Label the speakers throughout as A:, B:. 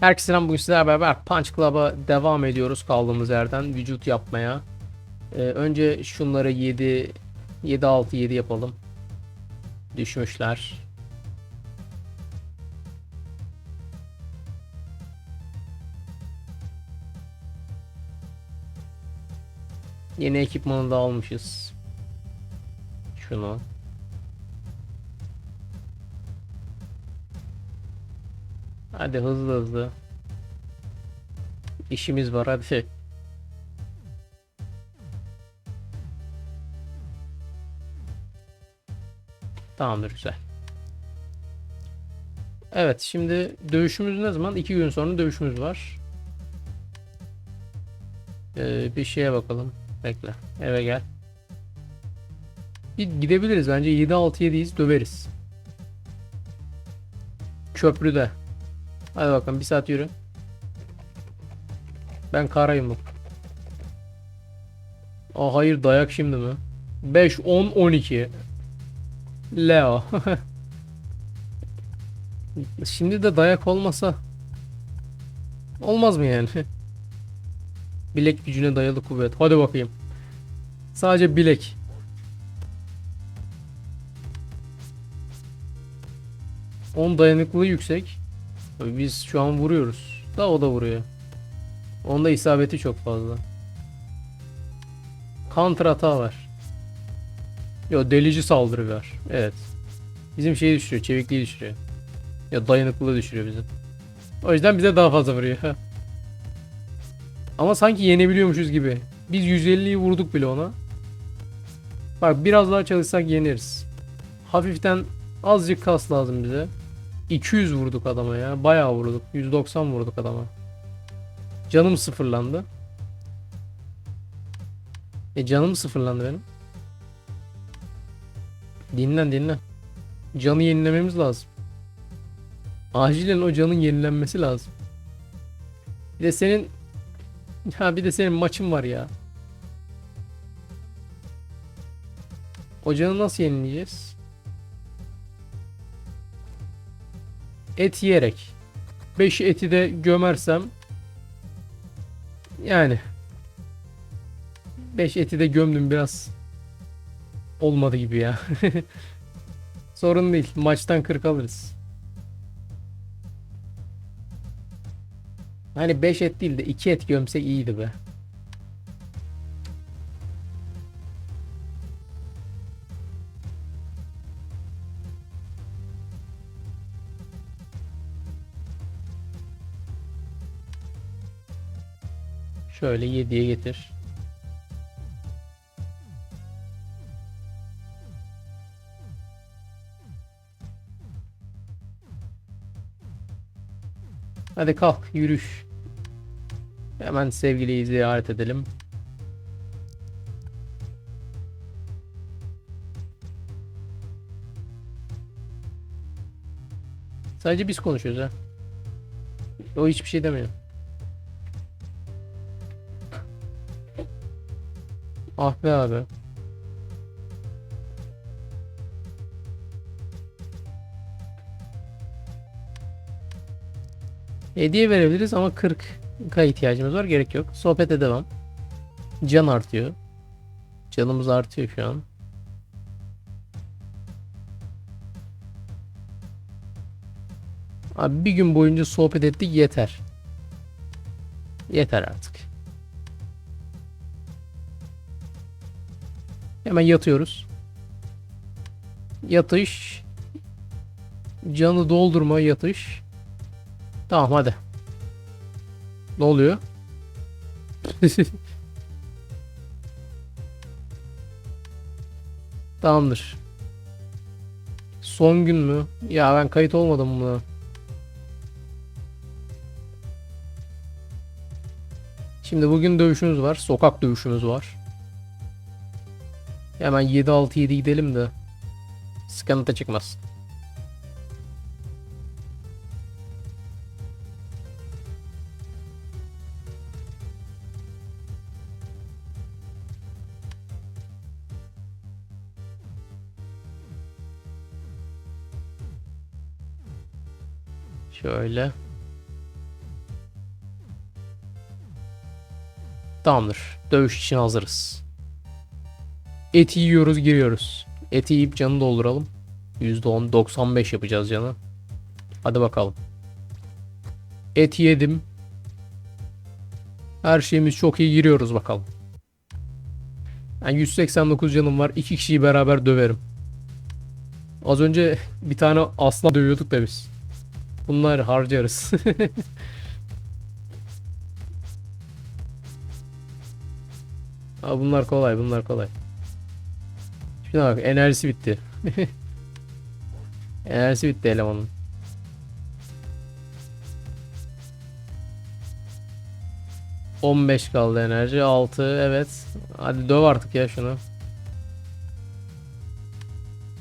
A: Herkese selam bugün sizlerle beraber Punch Club'a devam ediyoruz kaldığımız yerden vücut yapmaya. Ee, önce şunları 7 7 6 7 yapalım. Düşmüşler. Yeni ekipmanı da almışız. Şunu. Hadi hızlı hızlı. İşimiz var hadi. Tamamdır güzel. Evet şimdi dövüşümüz ne zaman? İki gün sonra dövüşümüz var. Ee, bir şeye bakalım. Bekle. Eve gel. Bir gidebiliriz bence 7-6-7'yiz döveriz. Köprüde. Hadi bakalım bir saat yürü. Ben karayım bu. Aa hayır dayak şimdi mi? 5 10 12. Leo. şimdi de dayak olmasa olmaz mı yani? Bilek gücüne dayalı kuvvet. Hadi bakayım. Sadece bilek. On dayanıklılığı yüksek. Biz şu an vuruyoruz. Da o da vuruyor. Onda isabeti çok fazla. Counter hata var. Yo delici saldırı var. Evet. Bizim şeyi düşürüyor. Çevikliği düşürüyor. Ya dayanıklılığı düşürüyor bizim. O yüzden bize daha fazla vuruyor. Ama sanki yenebiliyormuşuz gibi. Biz 150'yi vurduk bile ona. Bak biraz daha çalışsak yeneriz. Hafiften azıcık kas lazım bize. 200 vurduk adama ya. Bayağı vurduk. 190 vurduk adama. Canım sıfırlandı. E canım sıfırlandı benim. Dinlen dinlen. Canı yenilememiz lazım. Acilen o canın yenilenmesi lazım. Bir de senin ha bir de senin maçın var ya. O canı nasıl yenileyeceğiz? Et yiyerek 5 eti de gömersem yani 5 eti de gömdüm biraz olmadı gibi ya. Sorun değil. Maçtan 40 alırız. Hani 5 et değil de 2 et gömsek iyiydi be. Şöyle 7'ye getir. Hadi kalk yürüyüş. Hemen sevgiliyi ziyaret edelim. Sadece biz konuşuyoruz ha. O hiçbir şey demiyor. Ah be abi. Hediye verebiliriz ama 40k ihtiyacımız var. Gerek yok. Sohbete devam. Can artıyor. Canımız artıyor şu an. Abi bir gün boyunca sohbet ettik yeter. Yeter artık. Hemen yatıyoruz. Yatış. Canı doldurma yatış. Tamam hadi. Ne oluyor? Tamamdır. Son gün mü? Ya ben kayıt olmadım buna. Şimdi bugün dövüşümüz var. Sokak dövüşümüz var. Hemen 7-6-7 gidelim de. Sıkıntı çıkmaz. Şöyle. Tamamdır. Dövüş için hazırız. Eti yiyoruz giriyoruz. Eti yiyip canı dolduralım. %10 95 yapacağız canı. Hadi bakalım. Et yedim. Her şeyimiz çok iyi giriyoruz bakalım. Yani 189 canım var. İki kişiyi beraber döverim. Az önce bir tane aslan dövüyorduk da biz. Bunları harcarız. Aa, bunlar kolay bunlar kolay. Şuna bak enerjisi bitti. enerjisi bitti elemanın. ...15 kaldı enerji. 6 evet. Hadi döv artık ya şunu.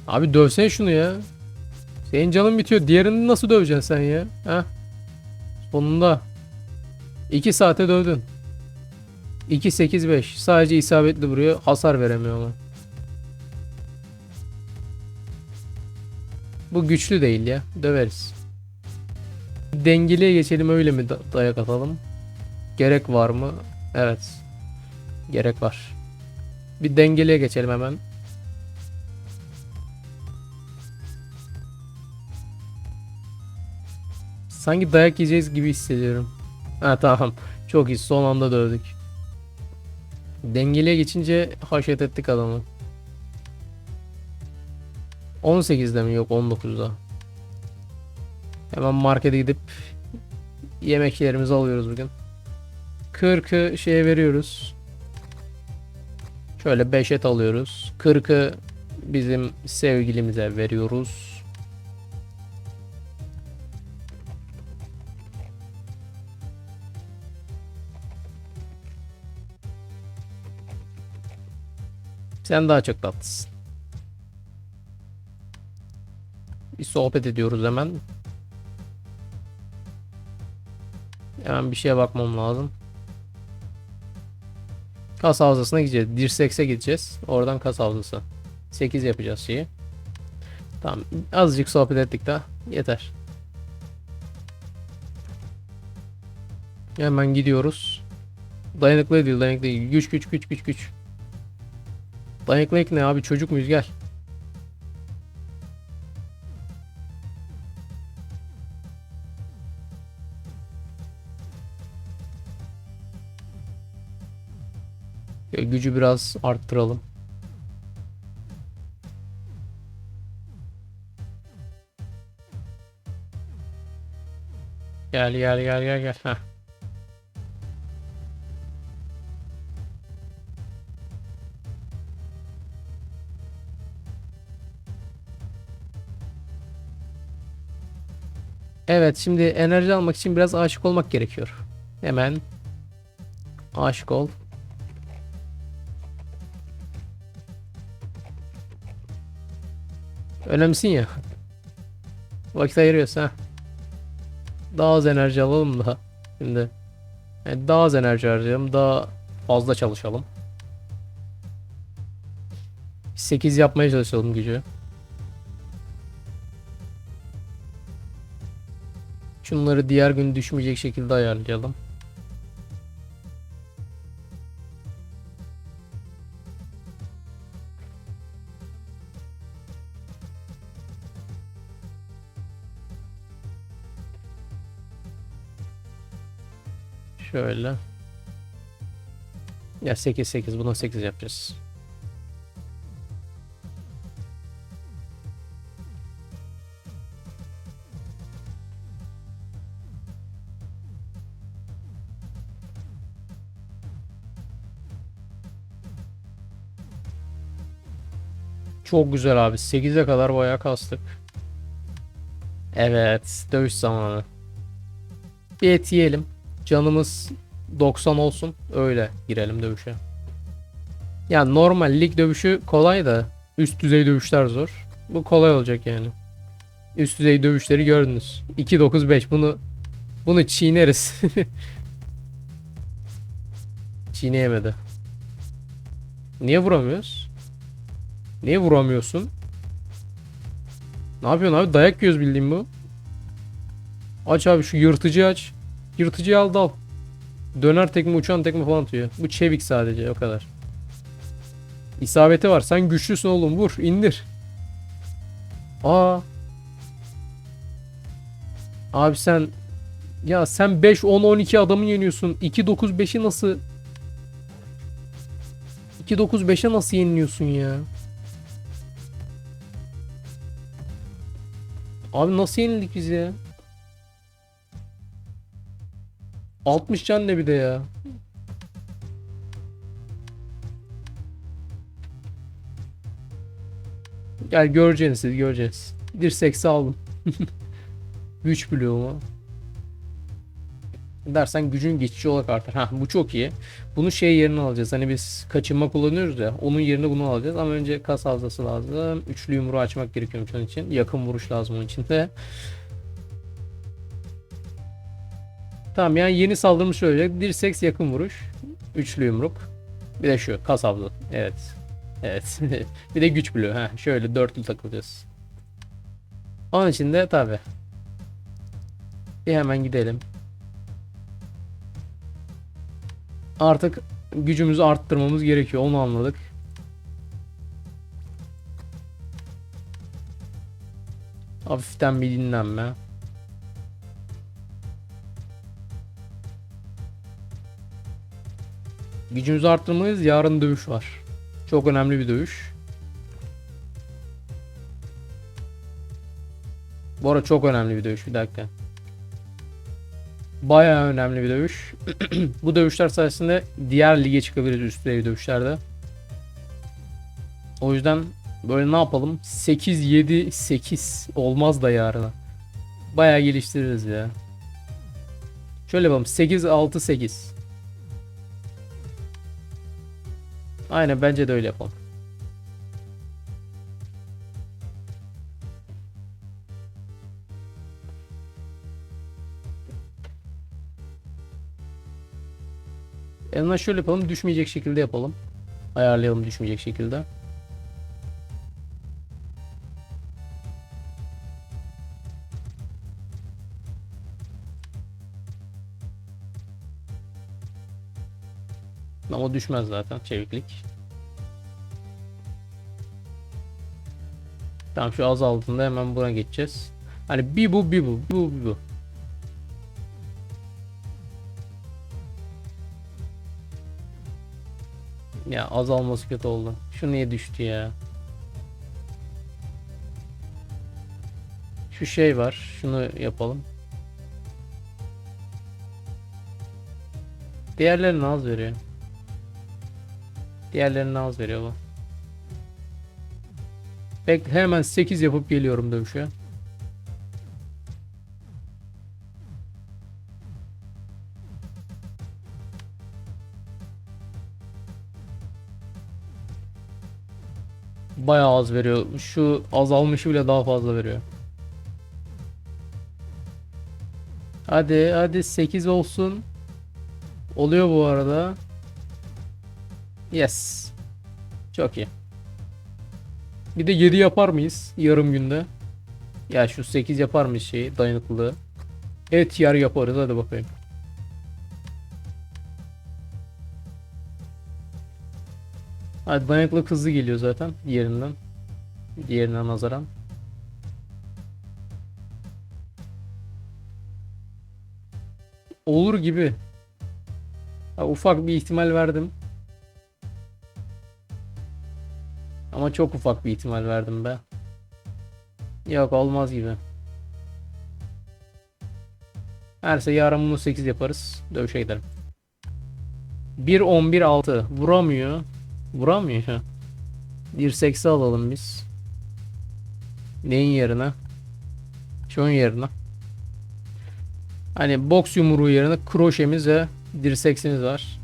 A: Abi dövsene şunu ya. Senin canın bitiyor. Diğerini nasıl döveceksin sen ya? Ha? Sonunda. 2 saate dövdün. 2 8 5. Sadece isabetli vuruyor. Hasar veremiyor ama. Bu güçlü değil ya. Döveriz. Dengeliye geçelim öyle mi da- dayak atalım? Gerek var mı? Evet. Gerek var. Bir dengeliye geçelim hemen. Sanki dayak yiyeceğiz gibi hissediyorum. Ha tamam. Çok iyi. Son anda dövdük. Dengeliye geçince haşet ettik adamı. 18'de mi? Yok 19'da. Hemen markete gidip yemeklerimizi alıyoruz bugün. 40'ı şeye veriyoruz. Şöyle 5 et alıyoruz. 40'ı bizim sevgilimize veriyoruz. Sen daha çok tatlısın. Bir sohbet ediyoruz hemen. Hemen bir şeye bakmam lazım. Kas havzasına gideceğiz. Dirsekse gideceğiz. Oradan kas havzası. 8 yapacağız şeyi. Tamam. Azıcık sohbet ettik daha. Yeter. Hemen gidiyoruz. Dayanıklı değil, dayanıklı değil. Güç güç güç güç güç. Dayanıklı ne abi çocuk muyuz gel. Gücü biraz arttıralım. Gel gel gel gel gel. Heh. Evet şimdi enerji almak için biraz aşık olmak gerekiyor. Hemen aşık ol. Önemsin ya. Vakit ayırıyorsun ha. Daha az enerji alalım da. Şimdi. Yani daha az enerji harcayalım. Daha fazla çalışalım. 8 yapmaya çalışalım gücü. Şunları diğer gün düşmeyecek şekilde ayarlayalım. Şöyle. Ya 8 8 buna 8 yapacağız. Çok güzel abi. 8'e kadar bayağı kastık. Evet. Dövüş zamanı. Bir et yiyelim. Canımız 90 olsun. Öyle girelim dövüşe. Ya normal lig dövüşü kolay da üst düzey dövüşler zor. Bu kolay olacak yani. Üst düzey dövüşleri gördünüz. 2-9-5 bunu bunu çiğneriz. Çiğneyemedi. Niye vuramıyoruz? Niye vuramıyorsun? Ne yapıyorsun abi? Dayak yiyoruz bildiğin bu. Aç abi şu yırtıcıyı aç. Yırtıcıyı al dal. Döner tekme uçan tekme falan atıyor. Bu çevik sadece o kadar. İsabeti var. Sen güçlüsün oğlum. Vur. indir. Aa. Abi sen ya sen 5 10 12 adamı yeniyorsun. 2 9 5'i nasıl 2 9 5'e nasıl yeniliyorsun ya? Abi nasıl yenildik biz ya? 60 can ne bir de ya? Gel göreceksiniz siz göreceğiz. Dirseksi aldım. Güç bloğu mu? Dersen gücün geçici olarak artar. Ha bu çok iyi. Bunu şey yerine alacağız. Hani biz kaçınma kullanıyoruz ya. Onun yerine bunu alacağız. Ama önce kas hafızası lazım. Üçlü yumruğu açmak gerekiyormuş onun için. Yakın vuruş lazım onun için de. Tamam yani yeni saldırmış olacak. Dirseks yakın vuruş. Üçlü yumruk. Bir de şu kas hafızası. Evet. Evet. bir de güç bloğu. Ha şöyle dörtlü takılacağız. Onun için de tabi. Bir hemen gidelim. Artık gücümüzü arttırmamız gerekiyor. Onu anladık. Hafiften bir dinlenme. Gücümüzü arttırmalıyız. Yarın dövüş var. Çok önemli bir dövüş. Bu arada çok önemli bir dövüş. Bir dakika. Bayağı önemli bir dövüş. Bu dövüşler sayesinde diğer lige çıkabiliriz üst düzey dövüşlerde. O yüzden böyle ne yapalım? 8 7 8 olmaz da yarına. Bayağı geliştiririz ya. Şöyle yapalım. 8 6 8. Aynen bence de öyle yapalım. En azından şöyle yapalım. Düşmeyecek şekilde yapalım. Ayarlayalım düşmeyecek şekilde. Düşmez zaten çeviklik. Tamam şu azaldığında hemen buna geçeceğiz. Hani bir bu bir bu bir bu bir bu. Ya azalması kötü oldu. Şu niye düştü ya? Şu şey var. Şunu yapalım. Diğerlerine az veriyor. Diğerlerine az veriyor bu. Bekle hemen 8 yapıp geliyorum dövüşe. Bayağı az veriyor. Şu azalmışı bile daha fazla veriyor. Hadi hadi 8 olsun. Oluyor bu arada. Yes. Çok iyi. Bir de 7 yapar mıyız yarım günde? Ya şu 8 yapar mıyız şeyi dayanıklılığı? Evet yarı yaparız hadi bakayım. Hadi dayanıklılık hızlı geliyor zaten diğerinden. Diğerinden nazaran. Olur gibi. Ha, ufak bir ihtimal verdim. Ama çok ufak bir ihtimal verdim be. Yok olmaz gibi. Herse yarın bunu 8 yaparız. Dövüşe gidelim. 1 11 6 vuramıyor. Vuramıyor ha. Dirseksi alalım biz. Neyin yerine? Şunun yerine. Hani boks yumruğu yerine kroşemiz ve dirseksimiz var.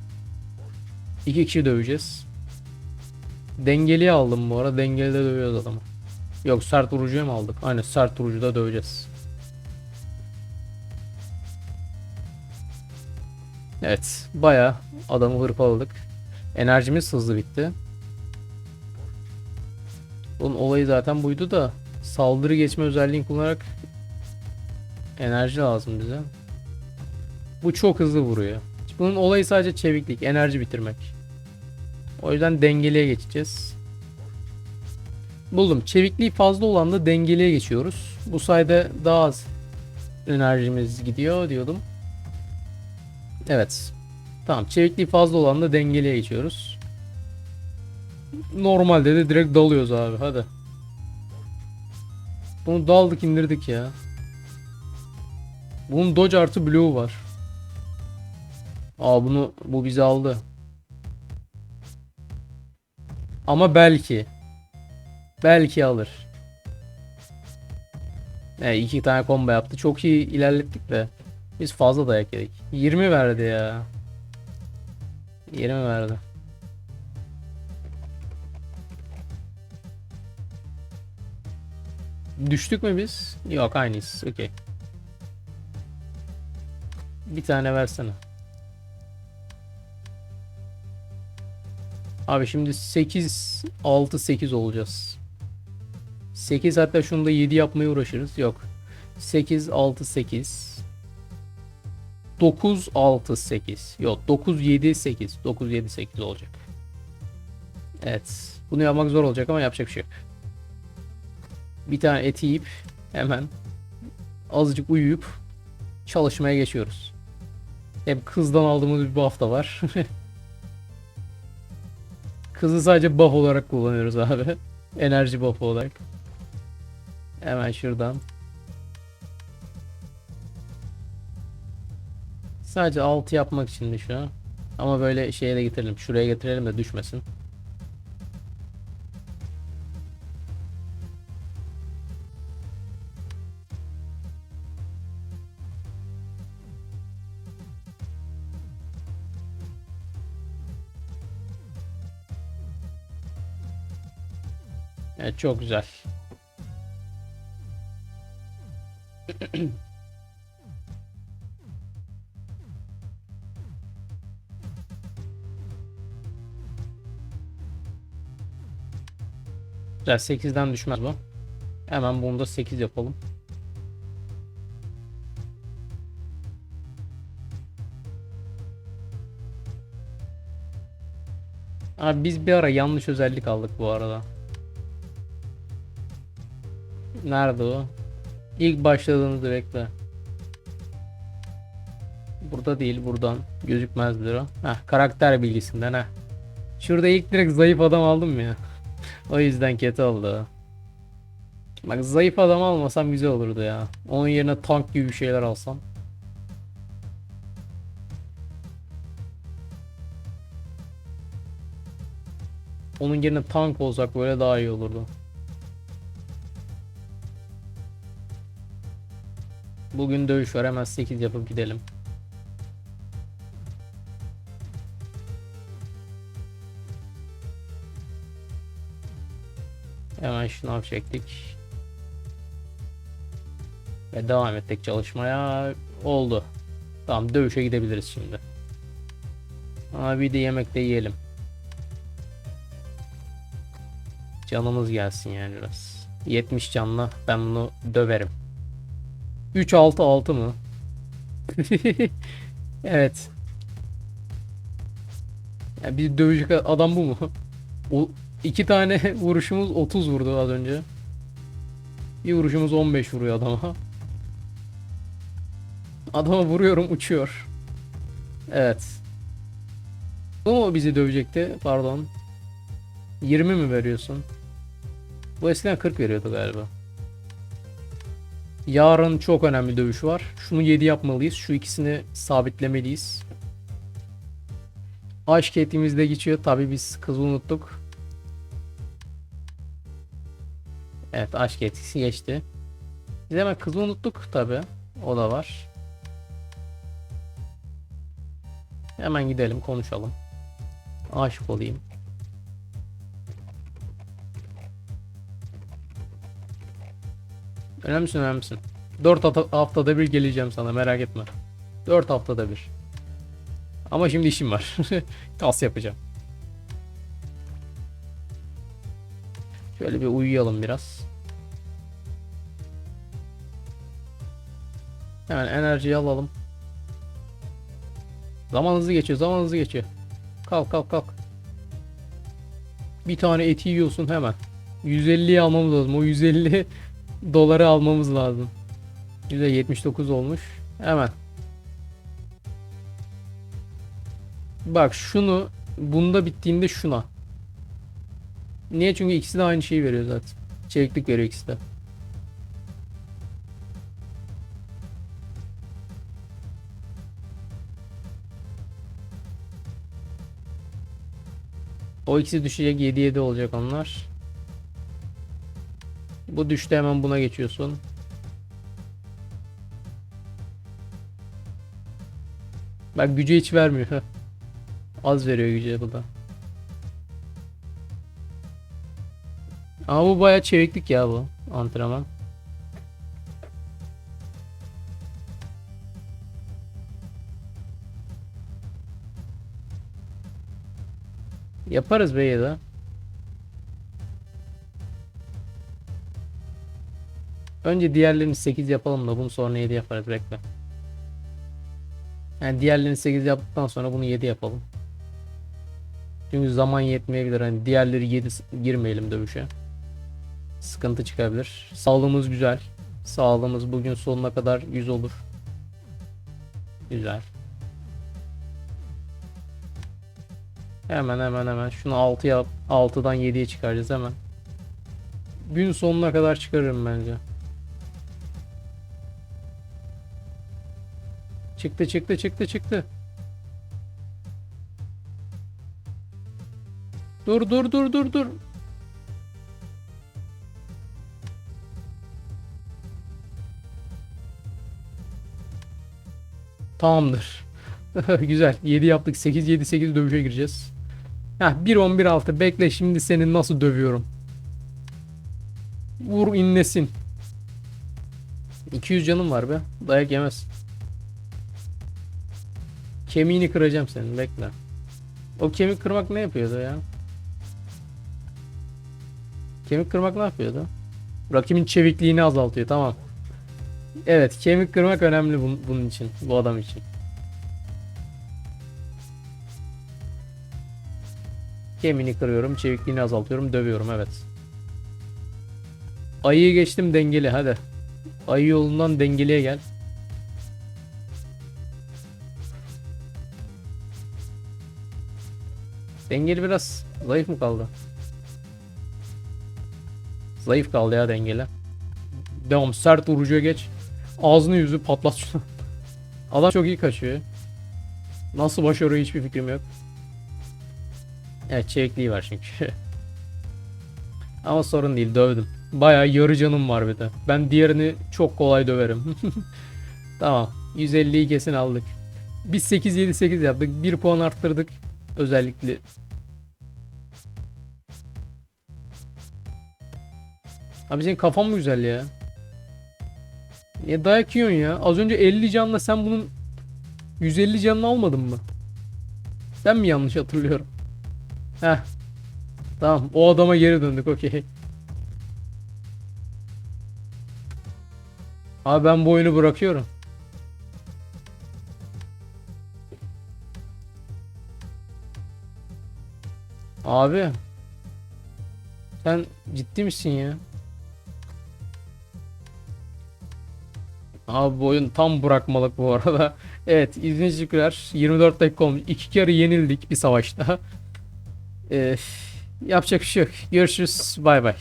A: İki kişi döveceğiz. Dengeli aldım bu arada. Dengeli de dövüyoruz adamı. Yok sert vurucuya mı aldık? Aynen sert vurucuda döveceğiz. Evet. Baya adamı hırpaladık. Enerjimiz hızlı bitti. Bunun olayı zaten buydu da saldırı geçme özelliğini kullanarak enerji lazım bize. Bu çok hızlı vuruyor. Bunun olayı sadece çeviklik, enerji bitirmek. O yüzden dengeliye geçeceğiz. Buldum. Çevikliği fazla olan da dengeliye geçiyoruz. Bu sayede daha az enerjimiz gidiyor diyordum. Evet. Tamam. Çevikliği fazla olan da dengeliye geçiyoruz. Normalde de direkt dalıyoruz abi. Hadi. Bunu daldık indirdik ya. Bunun dodge artı blue var. Aa bunu bu bizi aldı. Ama belki. Belki alır. Evet iki tane combo yaptı. Çok iyi ilerlettik de. Biz fazla dayak yedik. 20 verdi ya. 20 verdi. Düştük mü biz? Yok aynıyız. Okey. Bir tane versene. Abi şimdi 8 6 8 olacağız. 8 hatta şunu da 7 yapmaya uğraşırız. Yok. 8 6 8 9 6 8 Yok 9 7 8 9 7 8 olacak. Evet. Bunu yapmak zor olacak ama yapacak bir şey yok. Bir tane et yiyip hemen azıcık uyuyup çalışmaya geçiyoruz. Hep kızdan aldığımız bir da var. Kızı sadece buff olarak kullanıyoruz abi. Enerji buff olarak. Hemen şuradan. Sadece 6 yapmak için şu an. Ama böyle şeye de getirelim. Şuraya getirelim de düşmesin. Evet çok güzel. Güzel 8'den düşmez bu. Hemen bunu da 8 yapalım. Abi biz bir ara yanlış özellik aldık bu arada. Nerede o? İlk başladığınızda bekle. Burada değil buradan gözükmezdir o. Heh, karakter bilgisinden ha. Şurada ilk direkt zayıf adam aldım ya. o yüzden kötü oldu. Bak zayıf adam almasam güzel olurdu ya. Onun yerine tank gibi bir şeyler alsam. Onun yerine tank olsak böyle daha iyi olurdu. Bugün dövüş var hemen 8 yapıp gidelim. Hemen şınav çektik. Ve devam ettik çalışmaya. Oldu. Tamam dövüşe gidebiliriz şimdi. Ama bir de yemek de yiyelim. Canımız gelsin yani biraz. 70 canla ben bunu döverim. 3 6 6 mı? evet. Ya bir dövecek adam bu mu? O iki tane vuruşumuz 30 vurdu az önce. Bir vuruşumuz 15 vuruyor adama. Adama vuruyorum uçuyor. Evet. Bu mu bizi dövecekti? Pardon. 20 mi veriyorsun? Bu eskiden 40 veriyordu galiba. Yarın çok önemli dövüş var. Şunu 7 yapmalıyız. Şu ikisini sabitlemeliyiz. Aşk etimiz de geçiyor. Tabi biz kızı unuttuk. Evet aşk etkisi geçti. Biz hemen kızı unuttuk tabi. O da var. Hemen gidelim konuşalım. Aşık olayım. Önemlisin önemlisin. 4 haftada bir geleceğim sana merak etme. 4 haftada bir. Ama şimdi işim var. Kas yapacağım. Şöyle bir uyuyalım biraz. Hemen enerjiyi alalım. Zaman hızlı geçiyor. Zaman hızlı geçiyor. Kalk kalk kalk. Bir tane eti yiyorsun hemen. 150'yi almamız lazım. O 150 doları almamız lazım. %79 olmuş. Hemen. Bak şunu bunda bittiğinde şuna. Niye? Çünkü ikisi de aynı şeyi veriyor zaten. Çeviklik veriyor ikisi de. O ikisi düşecek 7 7 olacak onlar. Bu düştü hemen buna geçiyorsun. Bak gücü hiç vermiyor. Az veriyor gücü bu da. Ama bu bayağı çeviklik ya bu antrenman. Yaparız be ya da. Önce diğerlerini 8 yapalım da bunu sonra 7 yaparız bekle. Yani diğerlerini 8 yaptıktan sonra bunu 7 yapalım. Çünkü zaman yetmeyebilir. Hani diğerleri 7 girmeyelim dövüşe. Sıkıntı çıkabilir. Sağlığımız güzel. Sağlığımız bugün sonuna kadar 100 olur. Güzel. Hemen hemen hemen şunu 6'ya 6'dan 7'ye çıkaracağız hemen. Gün sonuna kadar çıkarırım bence. Çıktı çıktı çıktı çıktı. Dur dur dur dur dur. Tamamdır. Güzel. 7 yaptık. 8 7 8 dövüşe gireceğiz. Heh 1 11 6 bekle şimdi seni nasıl dövüyorum. Vur inlesin. 200 canım var be. Dayak yemez. Kemiğini kıracağım senin bekle. O kemik kırmak ne yapıyordu ya? Kemik kırmak ne yapıyordu? Rakibin çevikliğini azaltıyor tamam. Evet kemik kırmak önemli bun- bunun için. Bu adam için. Kemiğini kırıyorum, çevikliğini azaltıyorum, dövüyorum evet. Ayıyı geçtim dengeli hadi. Ayı yolundan dengeliye gel. Dengeli biraz zayıf mı kaldı? Zayıf kaldı ya dengeli. Devam sert vurucuya geç. Ağzını yüzü patlat. Adam çok iyi kaçıyor. Nasıl başarıyor hiçbir fikrim yok. Evet çevikliği var çünkü. Ama sorun değil dövdüm. Bayağı yarı canım var bir de. Ben diğerini çok kolay döverim. tamam. 150'yi kesin aldık. Biz 8-7-8 yaptık. 1 puan arttırdık. Özellikle. Abi senin kafan mı güzel ya? Niye dayak yiyorsun ya? Az önce 50 canla sen bunun 150 canını almadın mı? Ben mi yanlış hatırlıyorum? Heh. Tamam o adama geri döndük okey. Abi ben bu oyunu bırakıyorum. Abi. Sen ciddi misin ya? Abi bu oyun tam bırakmalık bu arada. Evet teşekkürler. 24 dakika olmuş. İki kere yenildik bir savaşta. Ee, yapacak bir şey yok. Görüşürüz. Bay bay.